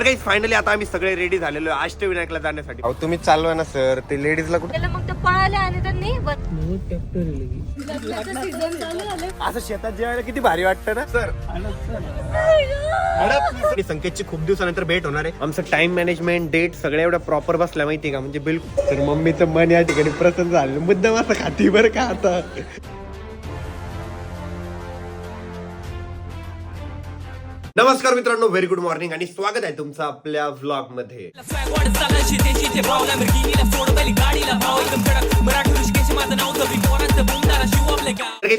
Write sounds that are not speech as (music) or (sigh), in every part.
तर काही फायनली आता आम्ही सगळे रेडी झालेलो आहे अष्टविनायकला जाण्यासाठी. अहो तुम्ही चालवा ना सर ते लेडीजला कुठे त्याला मग ते पळाले आणि त्यांनी लग्नाचं सीझन चालू झालं असं शेतात जेवायला किती भारी वाटतं ना? सर आणि संकेतची खूप दिवसानंतर भेट होणार आहे. आमचं टाइम मॅनेजमेंट डेट सगळ्या एवढं प्रॉपर बसल्या माहिती का? म्हणजे बिलकुल तर मम्मीचं मन या ठिकाणी प्रसन्न झालं मुद्दाम असं खाती बरं का आता? नमस्कार मित्रांनो व्हेरी गुड मॉर्निंग आणि स्वागत आहे तुमचं आपल्या व्लॉगमध्ये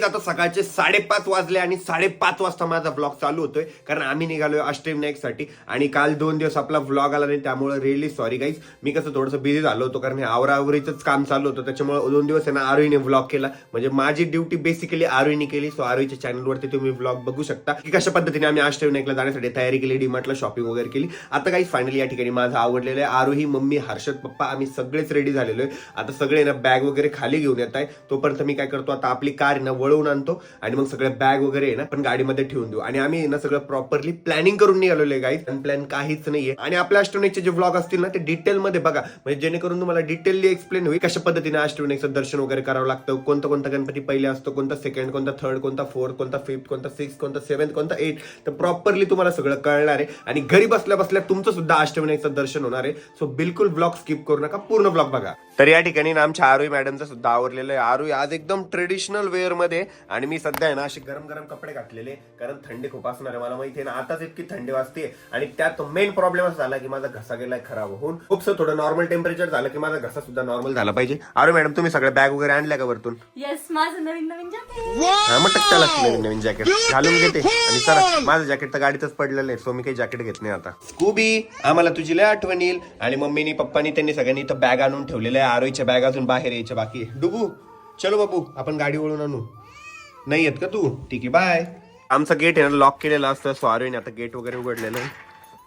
आता सकाळचे साडेपाच वाजले आणि साडेपाच वाजता माझा व्लॉग चालू होतोय. कारण आम्ही निघालोय अष्टविनायकसाठी आणि काल दोन दिवस आपला व्लॉग आला नाही त्यामुळे रिअली सॉरी गाईज मी कसं थोडंसं बिझी झालो होतो कारण हे आवरावरीच काम चालू होतं त्याच्यामुळे दोन दिवस त्यांना आरोईने आरोहीने व्लॉग केला. म्हणजे माझी ड्युटी बेसिकली आरोहीने केली. सो आरोहीच्या चॅनलवरती तुम्ही व्लॉग बघू शकता. की कशा पद्धतीने आम्ही अष्टविनायकला जाण्यासाठी तयारी केली डीमार्टला शॉपिंग वगैरे केली. आता काही फायनली या ठिकाणी माझं आवडलेलं आहे. आरोही मम्मी हर्षद पप्पा आम्ही सगळेच रेडी झालेलो आहे. आता सगळे ना बॅग वगैरे खाली घेऊन येत आहे. तोपर्यंत मी काय करतो आता आपली कार आहे ना वळवून आणतो आणि मग सगळ्या बॅग वगैरे आहे ना पण गाडीमध्ये ठेवून देऊ. आणि आम्ही ना सगळं प्रॉपरली प्लॅनिंग करून निघालेलो आहे गाईज प्लॅन काहीच नाहीये. आणि आपल्या अष्टविनायकचे जे व्लॉग असतील ना ते डिटेलमध्ये बघा. म्हणजे जेणेकरून तुम्हाला डिटेलली एक्सप्लेन होईल कशा पद्धतीने अष्टविनायकचं दर्शन वगैरे करावं लागतं कोणतं कोणता गणपती पहिले असतो कोणता सेकंड कोणता थर्ड कोणता फोर्थ कोणता फिफ्थ कोणता सिक्स कोणता सेव्हन्थ कोणता एट तर प्रॉपर प्रॉपरली तुम्हाला सगळं कळणार आहे. आणि घरी बसल्या बसल्या तुमचं सुद्धा अष्टविनायकचं दर्शन होणार आहे. सो बिलकुल ब्लॉग स्किप करू नका. पूर्ण ब्लॉग बघा. तर या ठिकाणी ना आमच्या आरोही मॅडमचं सुद्धा आवरलेलं आहे. आरोही आज एकदम ट्रेडिशनल वेअरमध्ये आणि मी सध्या आहे ना असे गरम गरम कपडे घातलेले कारण थंडी खूप असणार आहे. मला माहिती आहे ना आताच इतकी थंडी वाजते आणि त्यात मेन प्रॉब्लेम असा झाला की माझा घसा गेलाय खराब होऊन. खूप थोडं नॉर्मल टेम्परेचर झालं की माझा घसा सुद्धा नॉर्मल झाला पाहिजे. आरो मॅडम तुम्ही सगळ्या बॅग वगैरे आणल्या का वरतून? येस माझं नवीन नवीन jacket. हा मग टक्क्याला नवीन नवीन जॅकेट घालून घेते. आणि चला माझं जॅकेट तर गाडीतच पडलेलं आहे सो मी काही जॅकेट घेत नाही आता. स्कूबी आम्हाला तुझी लय आठवण येईल. आणि मम्मीनी पप्पानी त्यांनी सगळ्यांनी इथं बॅग आणून ठेवलेल्या आहे आरोईच्या बॅग अजून बाहेर यायच्या बाकी आहे. डुबू चलो बाबू आपण गाडी वळून आणू. नाही येत का तू? ठीक आहे बाय आमचं गेट आहे ना लॉक केलेलं असतं सो आरोईने आता गेट वगैरे उघडलेलं आहे.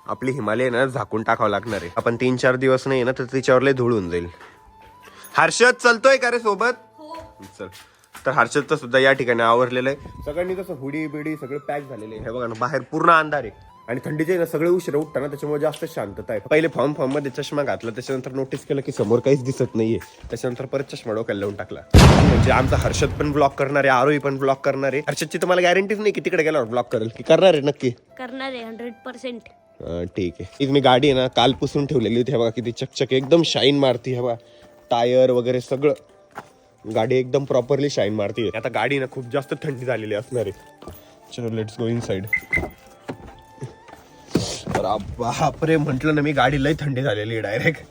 आपली हिमालय ना झाकून टाकावं लागणार आहे. आपण तीन चार दिवस नाही ना तर तिच्यावर लय धूळ होऊन जाईल. हर्षद चलतोय का रे सोबत? चल. तर हर्षदचं सुद्धा या ठिकाणी आवरलेलं आहे. सगळ्यांनी कसं हुडी बिडी सगळं पॅक झालेले आहे. हे बघा ना बाहेर पूर्ण अंधार आहे. आणि थंडीचे ना सगळे उशीर उठतात ना त्याच्यामुळे जास्त शांतता आहे. पहिले फॉर्म फॉर्ममध्ये चष्मा घातला त्याच्यानंतर नोटीस केलं की समोर काहीच दिसत नाहीये. त्याच्यानंतर परत चष्मा डोक्याला लावून टाकला. म्हणजे आमचा हर्षद पण ब्लॉक करणार आहे आरोही पण ब्लॉक करणार आहे. हर्षदची तुम्हाला गॅरंटीच नाही की तिकडे गेल्यावर ब्लॉक करेल की करणार आहे नक्की. करणार आहे हंड्रेड पर्सेंट ठीक आहे. मी गाडी आहे ना काल पुसून ठेवलेली होती. हे बघा किती चकचक एकदम शाईन मारती. हे बघा टायर वगैरे सगळं. गाडी एकदम प्रॉपरली शाईन मारती आता गाडी ना खूप जास्त थंडी झालेली असणार आहे. चलो लेट्स गो इन साईड बापरे म्हटलं ना मी गाडी लई थंडी झालेली डायरेक्ट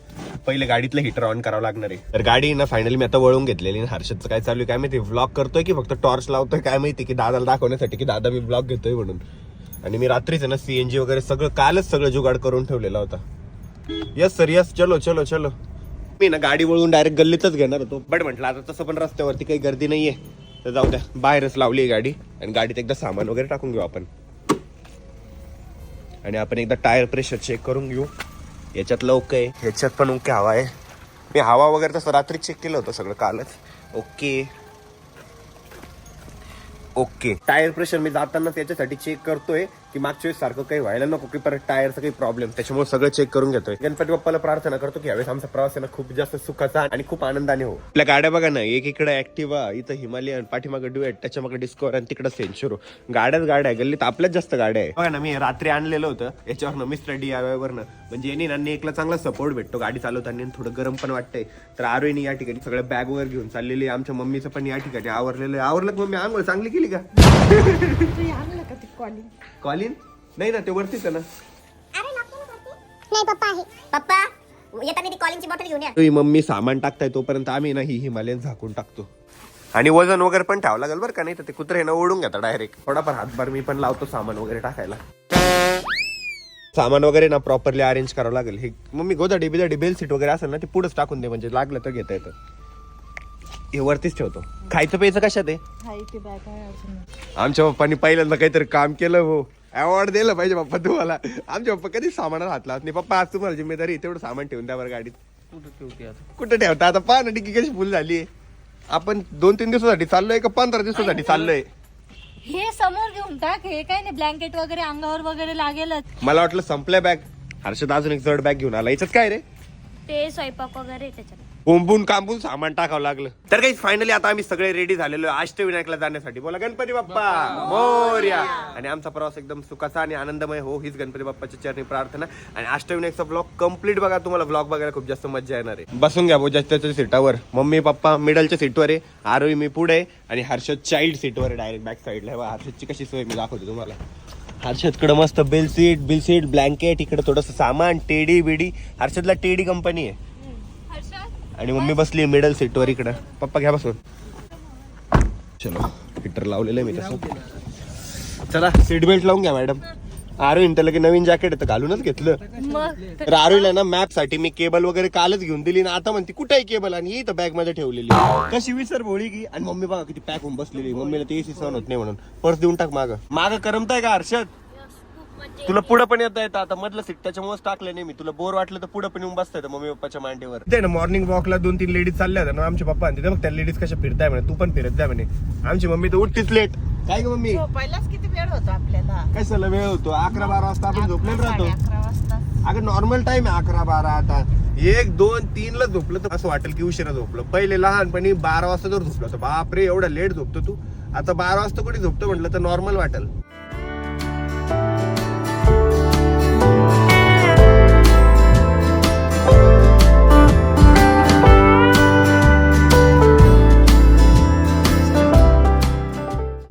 पहिले गाडीतलं हिटर ऑन करावं लागणार आहे. तर गाडी ना फायनली मी आता वळून घेतलेली आणि हर्षदचं काय चालू आहे काय माहिती? व्लॉग करतोय की फक्त टॉर्च लावतोय काय माहिती की दादाला दाखवण्यासाठी की दादा मी ब्लॉग घेतोय म्हणून. आणि मी रात्रीच आहे ना सीएनजी वगैरे सगळं कालच सगळं जुगाड करून ठेवलेला होता. यस सर यस चलो चलो चलो. मी ना गाडी वळून डायरेक्ट गल्लीतच घेणार होतो. बट म्हटलं आता तसं पण रस्त्यावरती काही गर्दी नाहीये. तर जाऊ द्या बाहेरच लावली आहे गाडी आणि गाडीत एकदा सामान वगैरे टाकून घेऊ आपण. आणि आपण एकदा टायर प्रेशर चेक करून घेऊ. याच्यातलं ओके आहे ह्याच्यात पण ओके हवा आहे. मी हवा वगैरे तसं रात्री चेक केलं होतं सगळं कालच. ओके. ओके. टायर प्रेशर मी जाताना त्याच्यासाठी चेक करतोय. की मागच्या वेळेस सारखं काही व्हायला नको की परत टायरचा काही प्रॉब्लेम त्याच्यामुळे सगळं चेक करून घेतोय. गणपती बाप्पाला प्रार्थना करतो की यावेळेस आमचा प्रवास आहे ना खूप जास्त सुखाचा आणि खूप आनंदाने हो. आपल्या गाड्या बघा ना एक इकडे ऍक्टिवा इथं हिमालयन पाठीमागे डुएट त्याच्यामागे डिस्कवर आणि तिकडे सेंचुरो गाड्याच गाड्या आहे गल्लीत आपल्याच जास्त गाड्या आहे. बघा ना मी रात्री आणलेलं होतं याच्यावर मिस्टर डी वरनं म्हणजे यांनी ना नेकला चांगला सपोर्ट भेटतो गाडी चालवताना आणि थोडं गरम पण वाटतंय. तर आरोईने या ठिकाणी सगळ्या बॅग वगैरे घेऊन चाललेली आहे. आमच्या मम्मीचं पण या ठिकाणी आवरलेलं आहे. आवरलं मम्मी? आंघोळ चांगली केली का? कॉलिन? नाही ना ते वरतीच आहे ना. नाही पप्पा आहे. पप्पा येताना ती कॉलिंगची बॉटल घेऊन या. तुम्ही मम्मी सामान टाकताय तोपर्यंत आम्ही ना ही हिमालयन झाकून टाकतो. आणि वजन वगैरे पण ठेवावं लागेल बरं का नाही तर ते कुत्रे ना ओढून घेतात डायरेक्ट थोडाफार हातभार मी पण लावतो सामान वगैरे टाकायला. सामान वगैरे ना प्रॉपरली अरेंज करावं लागेल. हे मम्मी गोदाडी बिदाडी बेल सीट वगैरे असेल ना ते पुढेच टाकून दे म्हणजे लागलं तर घेता येतं. हे वरतीच ठेवतो. खायचं प्यायचं कशात आहे? आमच्या पप्पानी पहिल्यांदा काहीतरी काम केलं हो. अवॉर्ड दिलं पाहिजे पप्पा तुम्हाला. आमच्या पप्पा कधी सामानात हात लावत नाही. पप्पा आज तुम्हाला जिम्मेदारी तेवढं सामान ठेवून द्या बरं गाडीत. कुठं ठेवता आता? पहा ना डिग्गी कशी फुल झाली आपण दोन तीन दिवसासाठी चाललोय का पंधरा दिवसासाठी चाललोय? हे समोर घेऊन टाक हे काय नाही ब्लँकेट वगैरे अंगावर वगैरे लागेलच. मला वाटलं संपल्या बॅग हर्षद अजून एक जड बॅग घेऊन आला. याच्यात काय रे? ते स्वयंपाक वगैरे त्याच्यात. कोंबून कांबून सामान टाकावं लागलं. तर काही फायनली आता आम्ही सगळे रेडी झालेलो अष्टविनायकला जाण्यासाठी. बोला गणपती बाप्पा. मोर्या. आणि आमचा प्रवास एकदम सुखाचा आणि आनंदमय हो हीच गणपती बाप्पाची चरणी प्रार्थना. आणि अष्टविनायकचा ब्लॉग कंप्लीट बघा तुम्हाला ब्लॉग बघायला खूप जास्त मजा येणार आहे. बसून घ्या बोजा त्याच्या सीटावर. मम्मी पप्पा मिडलच्या सीटवर आहे. आरोही मी पुढे आणि हर्षद चाइल्ड सीटवर आहे डायरेक्ट बॅक साईडला हर्षदची कशी सोय मी दाखवतो तुम्हाला. हर्षदकडे मस्त bed sheet bed sheet blanket इकडे थोडंसं सामान टेडी बिडी हर्षदला टेडी कंपनी आहे. आणि मम्मी बसली मिडल सीटवर इकडं. पप्पा घ्या बसून. चलो हिटर लावलेलं आहे मी तसं. चला सीट बेल्ट लावून घ्या मॅडम आरोहीन त्याला की नवीन जॅकेट आहे तर घालूनच घेतलं. तर आरोहीला ना मॅपसाठी मी केबल वगैरे कालच घेऊन दिली ना आता म्हणते कुठे आहे केबल आणि इथं बॅगमध्ये ठेवलेली कशी विसर भोळी की आणि मम्मी बघा किती पॅक होऊन बसलेली मम्मीला ते एसी सहन होत नाही म्हणून. पर्स देऊन टाक माग. माग करमताय का हर्षद? तुला पुढे पण येता येतं. आता मधलं सीट त्याच्यामुळेच टाकलं नाही मी तुला बोर वाटलं तर पुढे पण येऊन बसता येतं मम्मी पप्पाच्या मांडीवर. ते ना मॉर्निंग वॉकला दोन तीन लेडीज चालल्या होत्या ना आमचे पप्पा म्हणते बघ त्या लेडीज कशा फिरताय म्हणे तू पण फिरत जा म्हणे. आमची मम्मी तर उठतीच लेट काय ग मम्मी? झोपायलाच किती वेळ होतो आपल्याला? कशाला वेळ होतो? अकरा बारा वाजता आपण झोपलेलो राहतो. अकरा वाजता. अगं नॉर्मल टाइम आहे अकरा बारा आता. एक दोन तीन ला झोपलं तर असं वाटेल की उशिरा झोपलं. पहिले लहानपणी बारा वाजता जर झोपलं असं. बापरे एवढा लेट झोपतो तू. आता बारा वाजता कोणी झोपतो म्हटलं तर नॉर्मल वाटेल.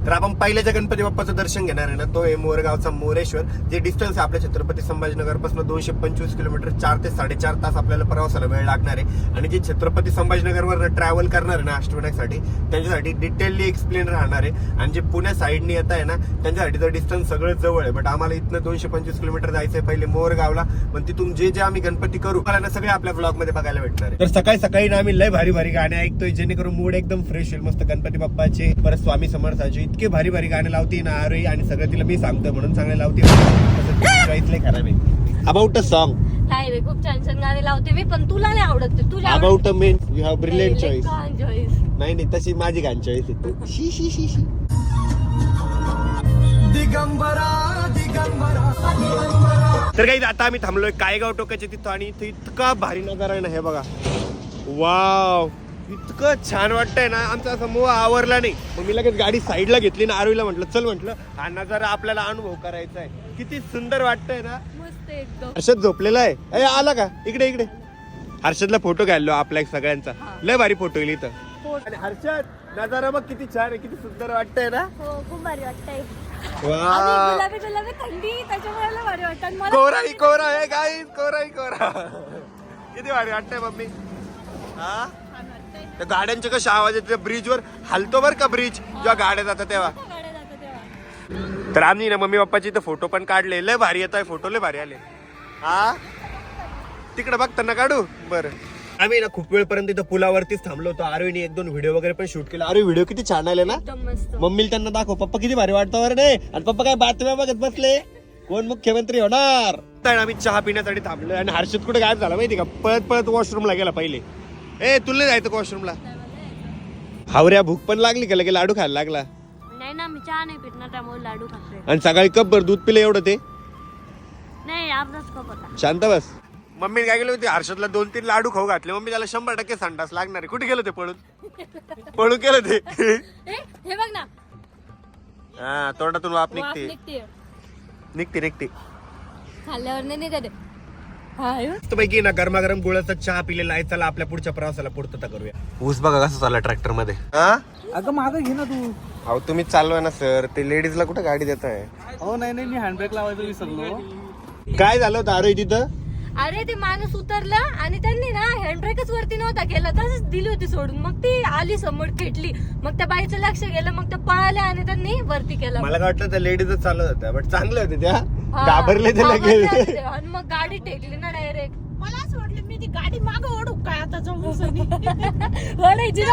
तर आपण पहिल्याच्या गणपती बाप्पाचं दर्शन घेणार आहे ना तो आहे मोरगावचा मोरेश्वर जे डिस्टन्स आहे आपल्या छत्रपती संभाजीनगरपासून दोनशे पंचवीस किलोमीटर चार ते साडेचार तास आपल्याला प्रवासाला वेळ लागणार आहे. आणि जे छत्रपती संभाजीनगरवर ट्रॅव्हल करणार आहे ना अष्टविनायकसाठी त्यांच्यासाठी डिटेलली एक्सप्लेन राहणार आहे. आणि जे पुण्या साईडनी येत आहे ना त्यांच्यासाठी तर डिस्टन्स सगळं जवळ आहे. बट आम्हाला इथनं दोनशे पंचवीस किलोमीटर जायचं आहे पहिले मोरगावला पण तिथून जे जे आम्ही गणपती करू मला ना सगळे आपल्या ब्लॉगमध्ये बघायला भेटणार आहे. तर सकाळी सकाळी ना आम्ही लय भारी भारी गाणे ऐकतोय जेणेकरून मूड एकदम फ्रेश होईल. मस्त गणपती बाप्पाचे परत स्वामी समर्थाची इतके भारी भारी गाणे लावते ना अरे आणि सगळं तिला मी सांगतो म्हणून चांगले लावते लय खराब आहे अबाउट अ सॉन्ग काय रे खूप छान छान गाणे लावते मी पण तुला नाही आवडत ते. तुला about a men you have brilliant choice choice नाही नाही तशी माझी घाण चॉईस आहे शी शी शी शी. तर काही आता आम्ही थांबलोय कायगाव टोकाच्या तिथं आणि इथं इतका भारी नजारा आहे ना हे बघा. वाव इतकं छान वाटतंय ना आमचा असं मोह आवरला नाही. मग मी लगेच गाडी साईडला घेतली ना आरोईला म्हटलं चल म्हटलं हा नजारा आपल्याला अनुभव करायचा आहे. किती सुंदर वाटतंय ना. मस्त एकदम. हर्षद झोपलेला आहे. ए आला का? इकडे इकडे. हर्षदला फोटो घ्यायलो आपल्या एक सगळ्यांचा. लय भारी फोटो येईल इथं. आणि हर्षद नजारा बघ किती छान आहे किती सुंदर वाटतंय ना. हो खूप भारी वाटतंय. आणि वा गुलाबी गुलाबी थंडी त्याच्यामुळे लय भारी वाटत. आणि मला कोराई कोरा आहे गाईस कोराई कोरा (laughs) किती भारी वाटतंय मम्मी. हा? त्या गाड्यांचे कसे आवाज येते ब्रिज वर? हलतो बर का ब्रिज जेव्हा गाड्या जातात तेव्हा. गाड्या जातात तेव्हा. तर आम्ही ना मम्मी पप्पाची इथं फोटो पण काढले. लय भारी येत आहे फोटो लय भारी आले. हा? तिकडे बघताना काढू? बरं. आम्ही ना खूप वेळपर्यंत इथं पुलावरतीच थांबलो होतो. आरोहीने एक दोन व्हिडिओ वगैरे पण शूट केला. अरे व्हिडिओ किती छान आले ना? मम्मीला त्यांना दाखव. पप्पा किती भारी वाटतं बरं नाही आणि पप्पा काय बातम्या बघत बसले? कोण मुख्यमंत्री होणार? तर आम्ही चहा पिण्यासाठी थांबलोय. आणि हर्षद कुठे गायब झाला माहिती का? पळत पळत वॉशरूमला गेला पहिले. ए तुला नाही जायचं वॉशरूमला हावऱ्या भूक पण लागली का लगे लाडू खायला लागला? नाही ना मी चहा नाही पित ना त्यामुळे लाडू खातोय. आणि सकाळी कप भर दूध पिलं एवढं ते? नाही अर्धाच कप होता. शांत बस. मम्मी काय गेले होते? हर्षदला दोन तीन लाडू खाऊ घातले. मम्मी त्याला शंभर टक्के संडास लागणार आहे. कुठे गेलं ते पळून? पळून केलं ते. ए, हे बघ ना. हा तोंडातून वाप वाफ निघते. निघते. निघते निघते. खाल्ल्यावर नाही निघत आहे. पैकी ना गरमागरम गुळाचा चहा पिलेला आहे चला आपल्या पुढच्या प्रवासाला पूर्तता करूया. ऊस बघा कसं चालला ट्रॅक्टरमध्ये अगं मागं घे ना तू. अहो तुम्ही चालवा ना सर. ते लेडीजला कुठे गाडी देत आहे? हो नाही नाही मी हँडब्रेक लावायचं विसरलो. काय झालं होतं अरे तिथं? अरे ते माणूस उतरलं आणि त्यांनी ना हँडब्रेकच वरती नव्हता केला तसंच दिली होती सोडून. मग ती आली समोर खेटली. मग त्या बाईचं लक्ष गेलं मग त्या पळाल्या आणि त्यांनी वरती केलं. मला वाटलं त्या लेडीजच चालत होत्या बट चांगले होते त्या. घाबरले ते लगेच. आणि मग गाडी टेकली ना डायरेक्ट मला असं वाटलं मी ती गाडी मागं ओढू काय आता ना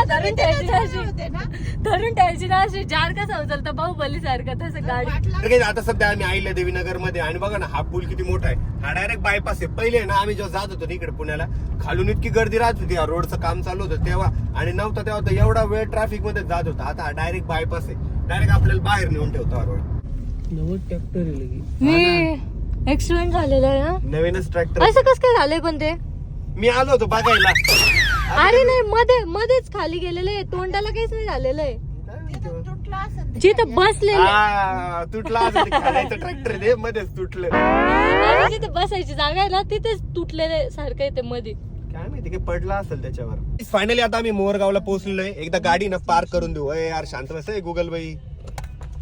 (laughs) धरून ठेवायची ना अशी. होते ना? धरून ठेवायची ना अशी. जार कसा उचलता? बाहुबली सारखं तसं गाडी. तर काही आता सध्या आम्ही आईला देवीनगरमध्ये आणि बघा ना हा पूल किती मोठा आहे. हा डायरेक्ट बायपास आहे. पहिले ना आम्ही जेव्हा जात होतो ना इकडे पुण्याला खालून इतकी गर्दी राहत होती. रोडचं काम चालू होतं तेव्हा. आणि नव्हतं तेव्हा तर एवढा वेळ ट्रॅफिकमध्ये जात होता. आता हा डायरेक्ट बायपास आहे. डायरेक्ट आपल्याला बाहेर नेऊन ठेवतो हा रोड नवं ट्रॅक्टर आहे लगी मी ऍक्सिडेंट झालेलं आहे ना नवीनच ट्रॅक्टर असं कसं काय झालंय पण ते? मी आलो होतो बघायला. अरे नाही मध्ये मध्येच खाली गेलेलं आहे. तोंडाला काहीच नाही झालेलं आहे. जिथं बसलेलं आ, तुटला ट्रॅक्टर दे मध्येच तुटलं. आणि जिथे बसायची जागा आहे ना तिथेच तुटलेले सारखं आहे ते मध्ये काय माहिती काय पडला असेल त्याच्यावर. फायनली आता आम्ही मोरगावला पोहोचलोय एकदा गाडी ना पार्क करून देऊ. अय यार शांत बस गुगल बाई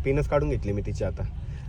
पिनच काढून घेतली मी तिची आता.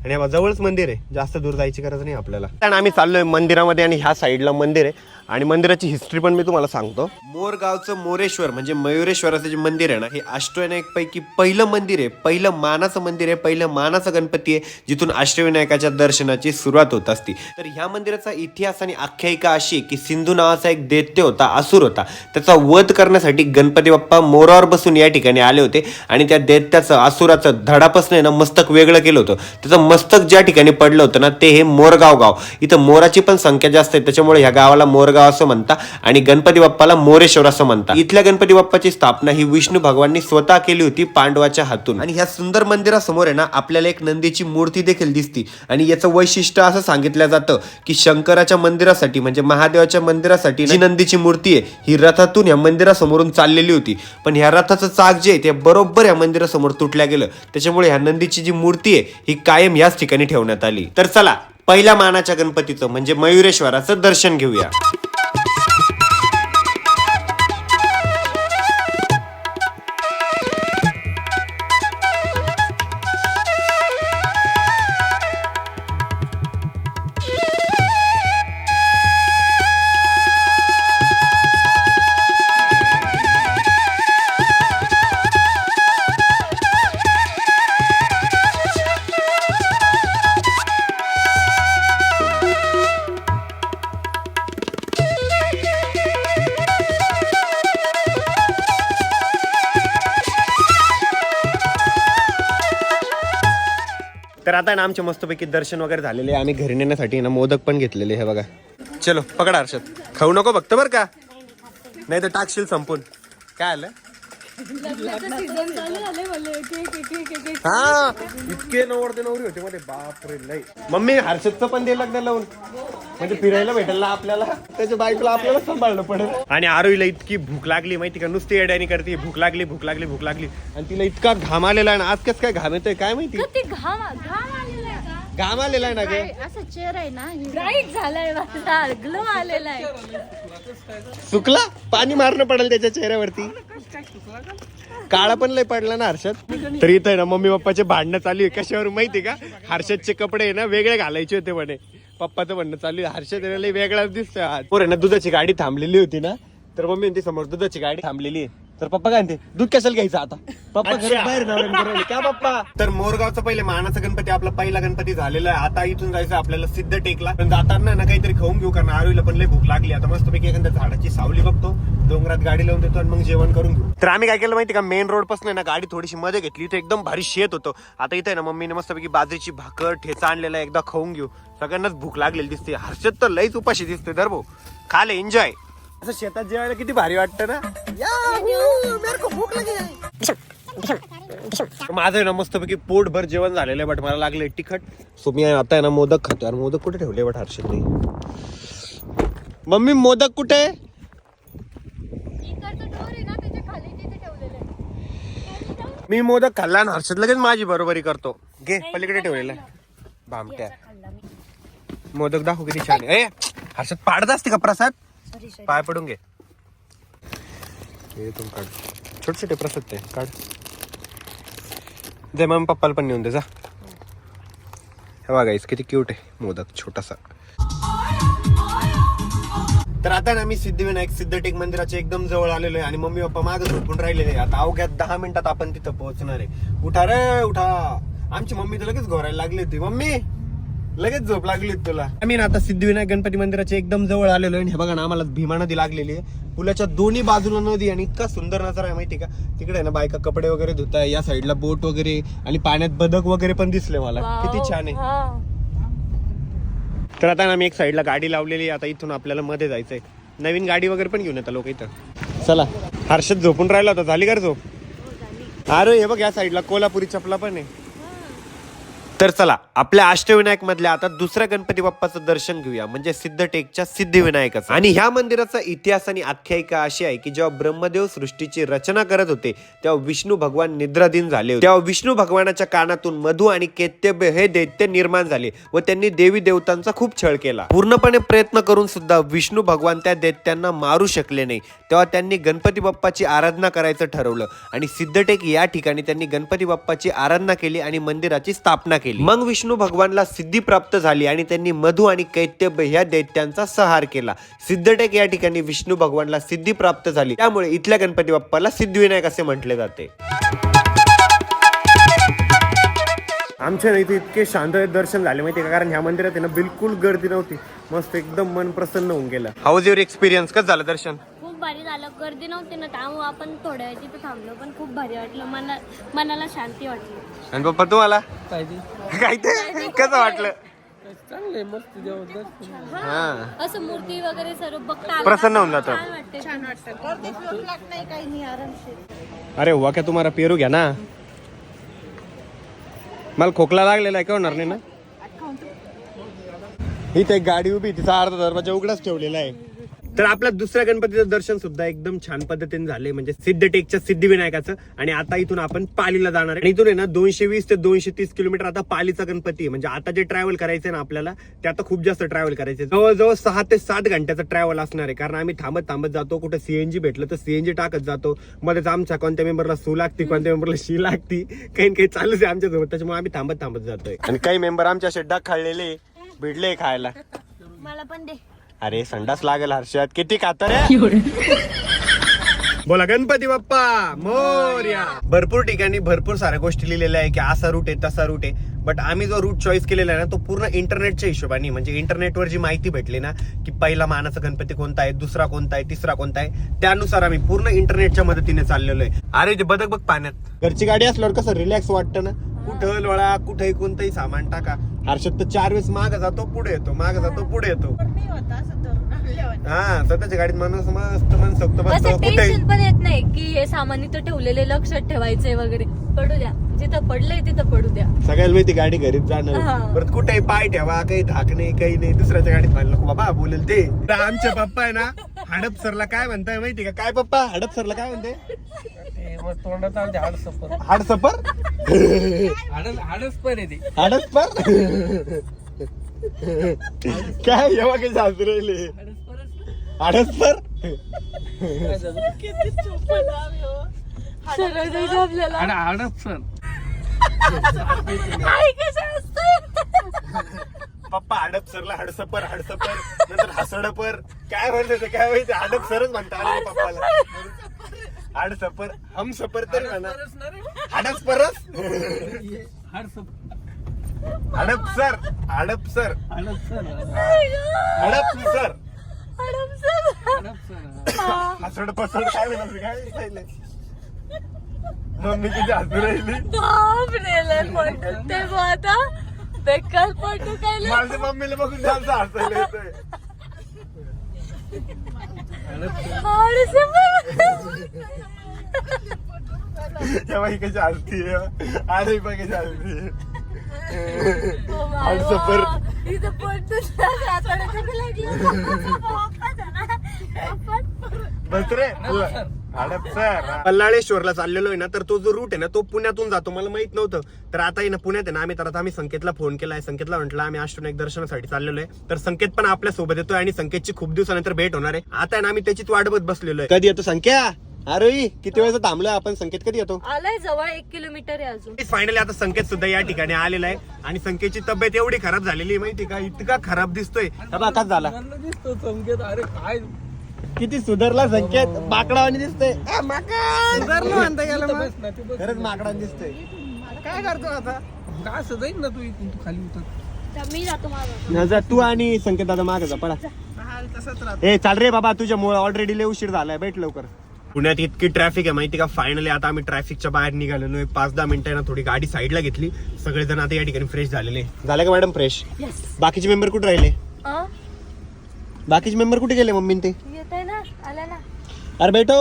आणि हा जवळच मंदिर आहे. जास्त दूर जायची गरज नाही आपल्याला. कारण आम्ही चाललोय मंदिरामध्ये आणि ह्या साईडला मंदिर आहे. आणि मंदिराची हिस्ट्री पण मी तुम्हाला सांगतो. मोरगावचं मोरेश्वर म्हणजे मयुरेश्वराचं जे मंदिर आहे ना हे अष्टविनायक पैकी पहिलं मंदिर आहे. पहिलं मानाचं मंदिर आहे. पहिलं मानाचं गणपती आहे जिथून अष्टविनायकाच्या दर्शनाची सुरुवात होत असती. तर ह्या मंदिराचा इतिहास आणि आख्यायिका अशी की सिंधू नावाचा एक दैत्य होता असुर होता. त्याचा वध करण्यासाठी गणपती बाप्पा मोरावर बसून या ठिकाणी आले होते. आणि त्या दैत्याचं असुराचं धडापासून ना मस्तक वेगळं केलं होतं. त्याचं मस्तक ज्या ठिकाणी पडलं होतं ना ते हे मोरगाव गाव. इथं मोराची पण संख्या जास्त आहे. त्याच्यामुळे ह्या गावाला मोरगाव असं म्हणतात आणि गणपती बाप्पाला मोरेश्वर असं म्हणतात इथल्या गणपती बाप्पाची स्थापना ही विष्णू भगवाननी स्वतः केली होती पांडवाच्या हातून. आणि ह्या सुंदर मंदिरासमोर आहे ना आपल्याला एक नंदीची मूर्ती देखील दिसती. आणि याचं वैशिष्ट्य असं सांगितलं जातं की शंकराच्या मंदिरासाठी म्हणजे महादेवाच्या मंदिरासाठी जी नंदीची मूर्ती आहे ही रथातून या मंदिरासमोरून चाललेली होती. पण ह्या रथाचं चाक जे आहे ते बरोबर या मंदिरासमोर तुटल्या गेलं. त्याच्यामुळे ह्या नंदीची जी मूर्ती आहे ही कायम याच ठिकाणी ठेवण्यात आली. तर चला पहिल्या मानाच्या गणपतीचं म्हणजे मयुरेश्वराचं दर्शन घेऊया. ना आमचे मस्तपैकी दर्शन वगैरे झालेले आम्ही घरी नेण्यासाठी ना मोदक पण घेतलेले हे बघा. चलो पकडा हर्षद. खाऊ नको बघतो बरं का? नाही तर टाकशील संपून. काय आलं? हा इतके नवरते नवरी होते मध्ये बापरे लय. मम्मी हर्षदचं पण दे लग्न लावून. म्हणजे फिरायला भेटेल ना आपल्याला? त्याच्या बायकोला आपल्याला सांभाळलं पडेल. आणि आरोईला इतकी भूक लागली माहिती का? नुसती एड्यानी करते. भूक लागली भूक लागली भूक लागली. आणि तिला इतका घाम आलेला आहे ना आज कस काय घाम येतोय काय माहिती? घाम घाम आलेला आहे ना ग? असं चेअर आहे ना ब्राईट झालाय माझा ग्लो आलेला आहे. चुकला पाणी मारणं पडेल त्याच्या चेहऱ्यावरती. काळा पण लय पडला ना हर्षद. तर इथं आहे ना मम्मी पप्पाचे भांडणं चालू आहे. कशावर माहिती का? हर्षदचे कपडे आहे ना वेगळे घालायचे होते म्हणे. पप्पाचं म्हणणं चालू आहे. हर्षद आहे ना लय वेगळाच दिसतोय आज. पोर आहे ना दुधाची गाडी थांबलेली होती ना. तर मम्मी म्हणते समोर दुधाची गाडी थांबलेली आहे. तर पप्पा काय म्हणते? दूध कशाला घ्यायचं आता? पप्पा घरात बाहेर नवऱ्याने. क्या पप्पा? तर मोरगावचा पहिले मानाचा गणपती आपला पहिला गणपती झालेला आहे. आता इथून जायचं आपल्याला सिद्ध टेकला. पण जाताना ना काहीतरी खाऊन घेऊ कारण आरोईला पण लय भूक लागली. आता मस्तपैकी एखाद्या झाडाची सावली बघतो. डोंगरात गाडी लावून देतो आणि मग जेवण करून घेऊ. तर आम्ही काय केलं माहिती का? मेन रोडपासून ना गाडी थोडीशी मध्ये घेतली. इथे एकदम भारी शेत होतं. आता इथे ना मम्मीने मस्तपैकी बाजरीची भाकर ठेचा आणलेला आहे, एकदा खाऊन घेऊ. सगळ्यांनाच भूक लागलेली दिसते. हर्षद तर लईच उपाशी दिसते धर भाऊ. खाले एन्जॉय असं शेतात जेवायला किती भारी वाटतं ना? है. माझं आहे ना मस्तपैकी पोटभर जेवण झालेलं आहे बट मला लागले तिखट. सो मी आता आहे ना मोदक खातो आणि मोदक कुठे ठेवले बट हर्षद नाही मम्मी मोदक कुठे? मी मोदक खाल्ला आणि हर्षद लगेच माझी बरोबरी करतो. घे पलीकडे ठेवलेला. भामट्या. मोदक दाखव किती छान आहे. हर्षद पाडत असते का प्रसाद? पाय पडून घे. हे तुम काढ. छोटे छोटे प्रसाद ते काढ. दे मग पप्पाला पण नेऊन दे जा. हे बघा इस किती क्यूट आहे मोदक छोटासा. तर आता ना मी सिद्धिविनायक सिद्धटेक मंदिराच्या एकदम जवळ आलेलो आहे आणि मम्मी पप्पा मागे झोपून राहिलेले आहे. आता अवघ्या दहा मिनिटात आपण तिथं पोहोचणार आहे. उठा रे उठा. आमची मम्मी तर लगेच घोरायला लागली होती. मम्मी! लगेच झोप लागली तुला. आम्ही ना आता सिद्धिविनायक गणपती मंदिराच्या एकदम जवळ आलेलो आहे आणि हे बघा ना आम्हाला भीमा नदी लागलेली आहे. पुलाच्या दोन्ही बाजूला नदी आणि इतका सुंदर नजारा आहे माहिती का? तिकडे आहे ना बायका कपडे वगैरे धुताय या साईडला बोट वगैरे आणि पाण्यात बदक वगैरे पण दिसले मला. किती छान आहे. हा. तर आता ना मी एक साईडला गाडी लावलेली आहे. आता इथून आपल्याला मध्ये जायचंय. नवीन गाडी वगैरे पण घेऊन येतात लोक इथं. चला हर्षद झोपून राहिला होता. झाली का झोप? अरे हे बघ या साईडला कोल्हापुरी चपला पण आहे. तर चला आपल्या अष्टविनायक मधल्या आता दुसऱ्या गणपती बाप्पाचं दर्शन घेऊया. म्हणजे सिद्धटेकच्या सिद्धिविनायकाचं. आणि ह्या मंदिराचा इतिहास आणि आख्यायिका अशी आहे की जेव्हा ब्रह्मदेव सृष्टीची रचना करत होते तेव्हा विष्णू भगवान निद्राधीन झाले होते. तेव्हा विष्णू भगवानाच्या कानातून मधु आणि केत्यब्य हे दैत्य निर्माण झाले व त्यांनी देवी देवतांचा खूप छळ केला. पूर्णपणे प्रयत्न करून सुद्धा विष्णू भगवान त्या दैत्यांना मारू शकले नाही. तेव्हा त्यांनी गणपती बाप्पाची आराधना करायचं ठरवलं. आणि सिद्धटेक या ठिकाणी त्यांनी गणपती बाप्पाची आराधना केली आणि मंदिराची स्थापना केली. मग विष्णू भगवानला सिद्धी प्राप्त झाली आणि त्यांनी मधु आणि कैत्यब्य ह्या दैत्यांचा संहार केला. सिद्धटेक या ठिकाणी विष्णू भगवानला सिद्धी प्राप्त झाली. त्यामुळे इथल्या गणपती बाप्पाला सिद्धिविनायक असे म्हटले जाते. आमच्या इथे इतके शांत दर्शन झाले माहिती का? कारण ह्या मंदिरात आहे ना बिलकुल गर्दी नव्हती. मस्त एकदम मन प्रसन्न होऊन गेलं. हाऊज युअर एक्सपिरियन्स कसं झालं दर्शन? खूप भारी झालं. गर्दी नव्हती ना त्यामुळे आपण थोड्या वेळ तिथे थांबलो पण खूप भारी वाटलं. मना मनाला शांती वाटली. आणि पप्पा तुम्हाला? काय ते कसं वाटलं? हा असं मूर्ती वगैरे सर्व बघता आलं प्रसन्न होऊन जातं. छान वाटते छान वाटतं. गर्दी खूप लागत नाही काही नाही आरामशीर. अरे हुआ क्या तुम्हाला पेरू घ्या ना. मला खोकला लागलेला आहे का होणार नाही ना. इथे एक गाडी उभी तिचा अर्धा दरवाजा उघडाच ठेवलेला आहे. तर आपल्या दुसऱ्या गणपतीचं दर्शन सुद्धा एकदम छान पद्धतीने झाले म्हणजे सिद्धटेकच्या सिद्धिविनायकाचं. आणि आता इथून आपण पालीला जाणार आहे. आणि इथून आहे ना दोनशे वीस ते दोनशे तीस किलोमीटर आता पालीचा गणपती आहे. म्हणजे आता जे ट्रॅव्हल करायचंय ना आपल्याला ते आता खूप जास्त ट्रॅव्हल करायचे जवळजवळ सहा ते सात घंट्याचं ट्रॅव्हल असणार आहे. कारण आम्ही थांबत थांबत जातो कुठे सीएनजी भेटलं तर सीएनजी टाकत जातो. मध्येच आमच्या कोणत्या मेंबरला सू लागती कोणत्या मेंबरला शी लागती काही काही चालूच आहे आमच्यासोबत त्याच्यामुळे आम्ही थांबत थांबत जातोय. आणि काही मेंबर आमच्या शेड्डा खाल्लेले भिडले खायला. मला पण दे. अरे संडास लागेल हर्षद किती कातर बोला गणपती बाप्पा मोर्या. भरपूर ठिकाणी भरपूर साऱ्या गोष्टी लिहिलेल्या आहे की असा रूट आहे तसा रूट आहे. बट आम्ही जो रूट चॉईस केलेला आहे ना तो पूर्ण इंटरनेटच्या हिशोबाने म्हणजे इंटरनेटवर जी माहिती भेटली ना की पहिला मानाचा गणपती कोणता आहे दुसरा कोणता आहे तिसरा कोणता आहे त्यानुसार आम्ही पूर्ण इंटरनेटच्या मदतीने चाललेलो आहे. अरे ते बदक बघ पाण्यात. घरची गाडी असल्यावर कसं रिलॅक्स वाटतं ना? कुठं लोळा कुठेही कोणतंही सामान टाका. हर्षद तर चार वेळेस माग जातो पुढे येतो माग जातो पुढे येतो. पण मी होता असं धरून आणल्यावर हा स्वतःच्या गाडीत माणूस मस्त मन सोबत बसतो कुठे टेन्शन पण येत नाही की हे सामान इथं ठेवलेले लक्षात ठेवायचंय वगैरे. पडू द्या. जिथं पडलंय तिथं पडू द्या. सगळ्याला माहिती गाडी घरीच हा. जाणार परत कुठेही पाय ठेवा काही धाक नाही काही नाही. दुसऱ्याच्या गाडीत म्हणलं बाबा बोलेल ते. तर आमचे पप्पा आहे ना हडप सरला काय म्हणताय माहिती का? काय पप्पा? हडप सरला काय म्हणते? तोंडात पण आहे ते. हडप पर काय येवा काही सासू राहिले हडप पर किती चुप्पा नाव आहे हो. सरळ जायचं आपल्याला सर आई कसं असतं पप्पा हडप सरला हडसपर हडसपर नंतर हसडपर. काय म्हणते ते काय माहिती? हडप सरच म्हणता आलं पप्पाला. हडसपर हम सपर तरी म्हणा. हडप परस हाड सफर हडप सर हडप सर. हाडच सर. हडप सर. मॅडम सर हाडच सर हसड पसड काय म्हणत काय मम्मी किती हसू राहिली? बापरे पण ते मग आता बेकार पडू काय. माझ्या मम्मीला बघून जास्त हसायला येतंय. तेव्हा ही कशी हसतीये? अरे बघ कशी हसतीये. इथं लागलं. बस रे पल्लाळेश्वरला चाललेलो आहे ना तर तो जो रूट आहे ना तो पुण्यातून जातो. मला माहीत नव्हतं. तर आता आहे ना पुण्यात आहे ना आम्ही तर आता आम्ही संकेतला फोन केलाय. संकेतला म्हटलं आम्ही अष्टविनायक दर्शनासाठी चाललेलो आहे. तर संकेत पण आपल्यासोबत येतोय आणि संकेतची खूप दिवसानंतर भेट होणार आहे. आता आहे ना आम्ही त्याचीच वाट बघत बसलेलो आहे. कधी येतो संख्या? अरे किती वेळेचा थांबलोय आपण? संकेत कधी येतो? आलाय जवळ एक किलोमीटर आहे अजून. फायनली आता संकेत सुद्धा या ठिकाणी आलेला आहे. आणि संकेतची तब्येत एवढी खराब झालेली आहे माहिती का? इतका खराब दिसतोय. झाला? दिसतो चमकेत अरे काय? किती सुधारला संकेत? माकडावानी दिसतोय. आ, माकड! सुधारलं म्हणता गेलं बस ना तू बस. खरंच माकडावानी दिसतोय. काय करतो आता? का असं जाईल ना तू इथून तू खाली उतर. तर मी जातो माझा न जा तू आणि संकेत दादा मागे जा पडा हाल तसंच राहतो. ए चाल रे बाबा तुझ्यामुळे ऑलरेडी लय उशीर झालाय भेट लवकर. पुण्यात इतकी ट्रॅफिक आहे माहिती का? फायनली आता आम्ही ट्रॅफिकच्या बाहेर निघालेलो आहे. पाच दहा मिनिटांना थोडी गाडी साईडला घेतली. सगळेजण आता या ठिकाणी फ्रेश झालेले. झाले का मॅडम फ्रेश बाकीचे मेंबर कुठे राहिले? अं? बाकीचे मेंबर कुठे गेले मम्मी ते? येत आहे ना आला ना. अरे बेटो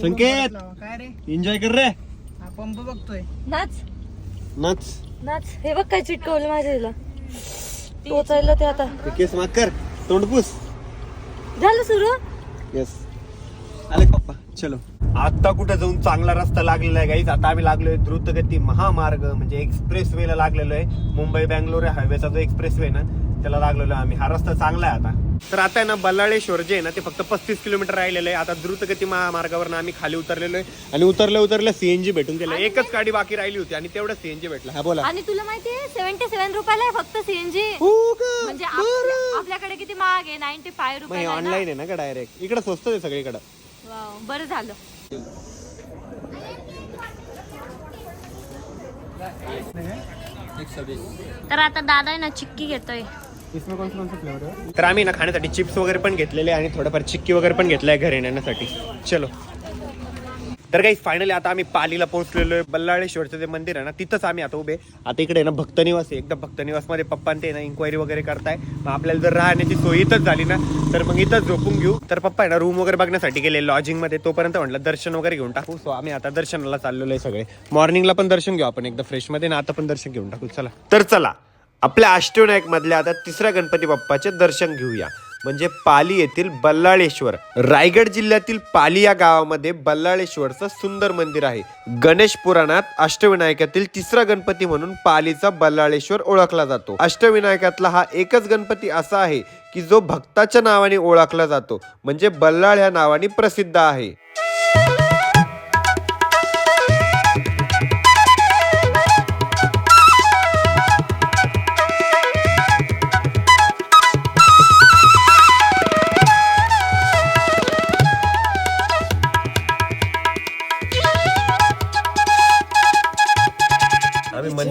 संकेत. काय रे? एन्जॉय कर रे. हा पंप बघतोय. नाच. नाच. नाच. हे बघ काय चिटकवलं माझ्या हिला टोचायला ते आता. केस माग कर. तोंडपूस झालं सुरू? येस आले पप्पा. चलो. आता कुठे जाऊन चांगला रस्ता लागलेला आहे गाईज आता आम्ही लागलोय द्रुतगती महामार्ग म्हणजे एक्सप्रेस वे ला लागलेलो आहे. मुंबई बँगलोर हायवेचा जो एक्सप्रेस वे ना त्याला लागलेलो आहे आम्ही. हा रस्ता चांगला आहे आता. तर आता आहे ना बल्लाळेश्वर जे आहे ना ते फक्त पस्तीस किलोमीटर राहिलेलं आहे. आता द्रुतगती महामार्गावर आम्ही खाली उतरलेलो आहे. आणि उतरल्या उतरल्या सीएनजी भेटून गेलं. एकच गाडी बाकी राहिली होती आणि तेवढं सीएनजी भेटला. हा बोला. आणि तुला माहितीये सेव्हन्टी सेव्हन रुपयाला आहे फक्त सीएनजी हो? म्हणजे आपल्या- आपल्याकडे किती महाग आहे? नाईन्टी फाय हे रुपये ऑनलाईन आहे ना का डायरेक्ट इकडे स्वस्त आहे सगळीकडे. बरं झालं. तर आता दादा आहे ना चिक्की घेतोय. तर आम्ही ना खाण्यासाठी चिप्स वगैरे पण घेतलेले आणि थोडंफार चिक्की वगैरे पण घेतलंय घरी नेण्यासाठी. चलो. तर काही फायनली आता आम्ही पालीला पोहोचलेलो आहे. बल्लाळेश्वरचं जे मंदिर आहे ना तिथंच आम्ही आता उभे आता इकडे ना भक्तनिवास आहे. एकदा भक्तनिवासमध्ये मध्ये ते ना इन्क्वायरी वगैरे करताय. मग आपल्याला जर राहण्याची सोय इथंच झाली ना तर मग इथंच झोपून घेऊ. तर पप्पा आहे ना रूम वगैरे बघण्यासाठी गेले लॉजिंगमध्ये तोपर्यंत म्हटलं दर्शन वगैरे घेऊन टाकू. सो आम्ही आता दर्शनाला चाललेलो आहे सगळे. मॉर्निंगला पण दर्शन घेऊ आपण एकदा फ्रेशमध्ये ना आता पण दर्शन घेऊन टाकू. चला. तर चला. आपल्या अष्टविनायक मधल्या आता तिसऱ्या गणपती बाप्पाचे दर्शन घेऊया. म्हणजे पाली येथील बल्लाळेश्वर. रायगड जिल्ह्यातील पाली या गावामध्ये बल्लाळेश्वरचं सुंदर मंदिर आहे. गणेश पुराणात अष्टविनायकातील तिसरा गणपती म्हणून पालीचा बल्लाळेश्वर ओळखला जातो. अष्टविनायकातला हा एकच गणपती असा आहे की जो भक्ताच्या नावाने ओळखला जातो. म्हणजे बल्लाळ ह्या नावाने प्रसिद्ध आहे.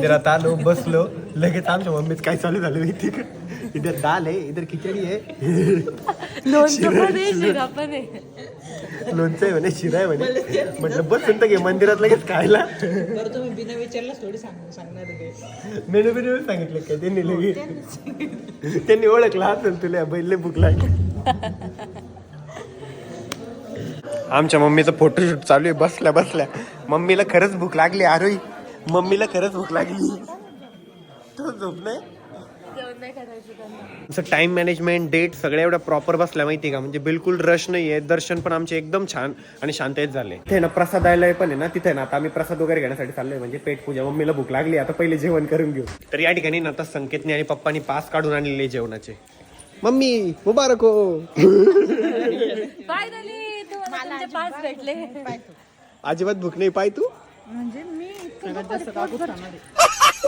मंदिरात आलो बसलो लगेच आमच्या मम्मीच काय चालू झालं माहिती का इधर दाल आहे इधर खिचडी आहे. लोणचं पण आहे शिरा पण आहे. लोणचं आहे म्हणे शिरा आहे म्हणे. म्हटलं बसून तर घे मंदिरात लगेच खायला. बरं तुम्ही बिना विचारलाच थोडी सांग सांगणार ते. मेनू बिनू सांगितलं काय त्यांनी लगेच त्यांनी ओळखला असेल तुला बैल भूक लागली. आमच्या मम्मीचं फोटोशूट चालू आहे बसल्या बसल्या. मम्मीला खरंच भूक लागली आरोही. मम्मीला खरंच भूक लागली. तो झोप नाही टाइम मॅनेजमेंट डेट सगळ्या एवढ्या प्रॉपर बसल्या माहिती का? म्हणजे बिलकुल रश नाही आहे दर्शन पण आमचे एकदम छान आणि शांततेत झाले. तिथे ना प्रसादालय पण आहे ना तिथे ना आता आम्ही प्रसाद वगैरे घेण्यासाठी चाललोय. म्हणजे पेट पूजा मम्मीला भूक लागली आता पहिले जेवण करून घेऊ. तर या ठिकाणी ना आता संकेतने आणि पप्पानी पास काढून आणलेले जेवणाचे. मम्मी मुबारक. हो फायनली तुम्हाला तुमचे पास भेटले. अजिबात भूक नाही. पाय तू. म्हणजे मी सगळ्यात जास्त काकूच खाणार आहे.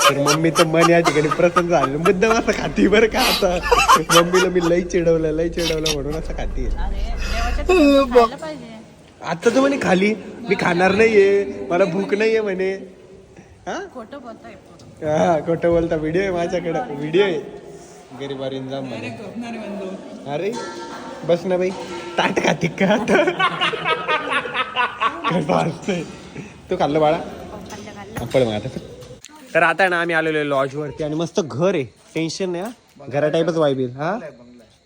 तर मम्मीचं मन या ठिकाणी प्रसन्न झालं. मुद्दाम असं खाती बरं का आता? मम्मीला मी लई चिडवलं लई चिडवलं म्हणून असं खाती खायला पाहिजे. आता तर म्हणे खाली. मी खाणार नाहीये. मला भूक नाहीये म्हणे. हा? खोटं बोलताय हा खोटं बोलता. व्हिडिओ आहे माझ्याकडे. व्हिडिओ आहे. गरीबार इंजाम म्हणे. अरे बस ना बाई. ताट खाती का आता? (laughs) कसं तू खाल्लं बाळा? पड मग आता तर आता ना आम्ही आलेलो लॉज वरती आणि मस्त घर आहे. टेन्शन नाही हा? घरा टाईपच वाईब येईल हा?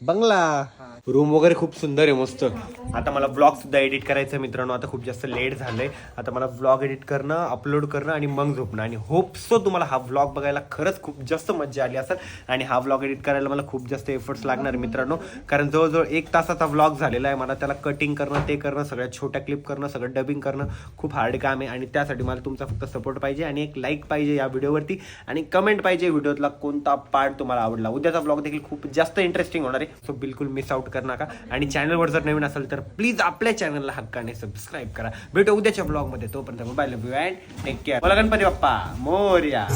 बंगला. रूम वगैरे खूप सुंदर आहे मस्त. आता मला ब्लॉग सुद्धा एडिट करायचं आहे मित्रांनो. आता खूप जास्त लेट झालंय. आता मला ब्लॉग एडिट करणं अपलोड करणं आणि मग झोपणं. आणि होप सो तुम्हाला हा ब्लॉग बघायला खरंच खूप जास्त मजा आली असेल. आणि हा ब्लॉग एडिट करायला मला खूप जास्त एफर्ट्स लागणार आहे मित्रांनो. कारण जवळजवळ एक तासाचा ब्लॉग झालेला आहे मला. त्याला कटिंग करणं ते करणं सगळ्या छोट्या क्लिप करणं सगळं डबिंग करणं खूप हार्ड काम आहे. आणि त्यासाठी मला तुमचा फक्त सपोर्ट पाहिजे आणि एक लाईक पाहिजे या व्हिडिओवरती आणि कमेंट पाहिजे व्हिडिओतला कोणता पार्ट तुम्हाला आवडला. उद्याचा ब्लॉग देखील खूप जास्त इंटरेस्टिंग होणार आहे. सो बिलकुल मिस आउट कर नका. आणि चॅनलवर जर नवीन असेल तर प्लीज आपल्या चॅनलला हक्काने सबस्क्राईब करा. भेटू उद्याच्या ब्लॉगमध्ये तोपर्यंत मोबाईल अँड टेक केअर मला गणपती बाप्पा. मोर्या.